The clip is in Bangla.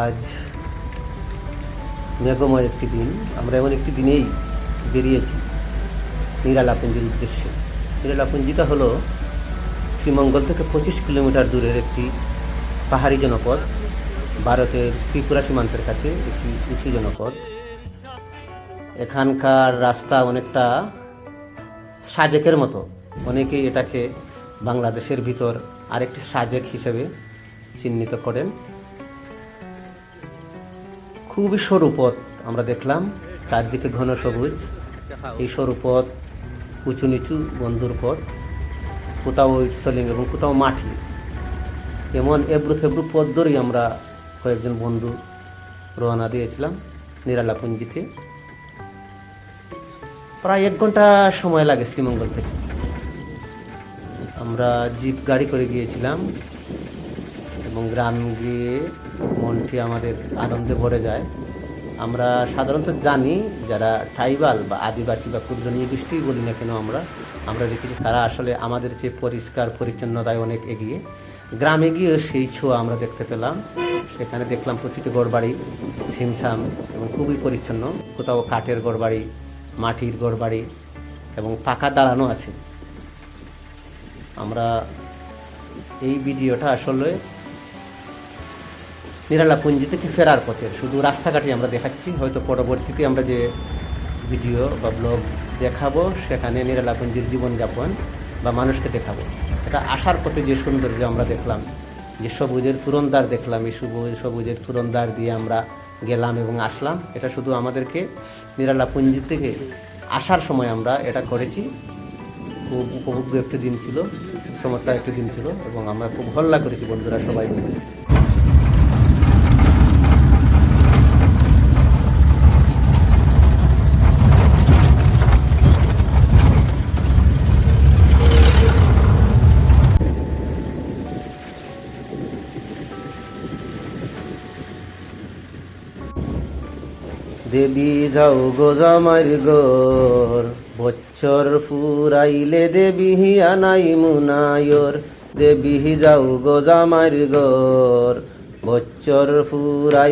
আজ মেঘময় একটি দিন। আমরা এমন একটি দিনেই বেরিয়েছি নিরালাপুঞ্জির উদ্দেশ্যে। নিরালাপুঞ্জিটা হলো শ্রীমঙ্গল থেকে পঁচিশ কিলোমিটার দূরের একটি পাহাড়ি জনপদ, ভারতের ত্রিপুরা সীমান্তের কাছে একটি উঁচু জনপদ। এখানকার রাস্তা অনেকটা সাজেকের মতো। অনেকেই এটাকে বাংলাদেশের ভিতর আরেকটি সাজেক হিসেবে চিহ্নিত করেন। খুবই সরু পথ আমরা দেখলাম, চারদিকে ঘন সবুজ। এই সরু পথ উঁচু নিচু বন্ধুর পথ, কোথাও ইটসলিং এবং কোথাও মাটি। এমন এবড়ো থেবড়ো পথ ধরেই আমরা কয়েকজন বন্ধু রওনা দিয়েছিলাম নিরালাপুঞ্জিতে। প্রায় এক ঘণ্টা সময় লাগে শ্রীমঙ্গল থেকে। আমরা জিপ গাড়ি করে গিয়েছিলাম এবং গ্রাম গিয়ে মনটি আমাদের আনন্দে ভরে যায়। আমরা সাধারণত জানি যারা ট্রাইবাল বা আদিবাসী বা ক্ষুদ্র নির্দিষ্টই বলি না কেন আমরা আমরা দেখেছি তারা আসলে আমাদের চেয়ে পরিষ্কার, পরিচ্ছন্নতায় অনেক এগিয়ে। গ্রামে গিয়ে সেই ছোঁয়া আমরা দেখতে পেলাম। সেখানে দেখলাম প্রতিটি ঘরবাড়ি ছিমছাম এবং খুবই পরিচ্ছন্ন। কোথাও কাঠের ঘরবাড়ি, মাটির ঘরবাড়ি এবং পাকা দাঁড়ানো আছে। আমরা এই ভিডিওটা আসলে নিরালাপুঞ্জি থেকে ফেরার পথে। শুধু রাস্তাঘাটে আমরা দেখাচ্ছি। হয়তো পরবর্তীতে আমরা যে ভিডিও বা ব্লগ দেখাবো, সেখানে নিরালাপুঞ্জির জীবনযাপন বা মানুষকে দেখাবো। এটা আসার পথে যে সৌন্দর্য আমরা দেখলাম, যে সবুজের তুরন্দার দেখলাম, এই সবুজ সবুজের তুরন্দার দিয়ে আমরা গেলাম এবং আসলাম, এটা শুধু আমাদেরকে নিরালাপুঞ্জি থেকে আসার সময় আমরা এটা করেছি। খুব উপভোগ্য একটি দিন ছিল, চমৎকার একটি দিন ছিল এবং আমরা খুব হল্লা করেছি বন্ধুরা সবাই মিলে। দেবী যাও গো জামাইর গোর বছর ফুরাইলে দেবী আনাই মুনায়র। দেবী যাও গো জামাইর গোর বছর ফুরাই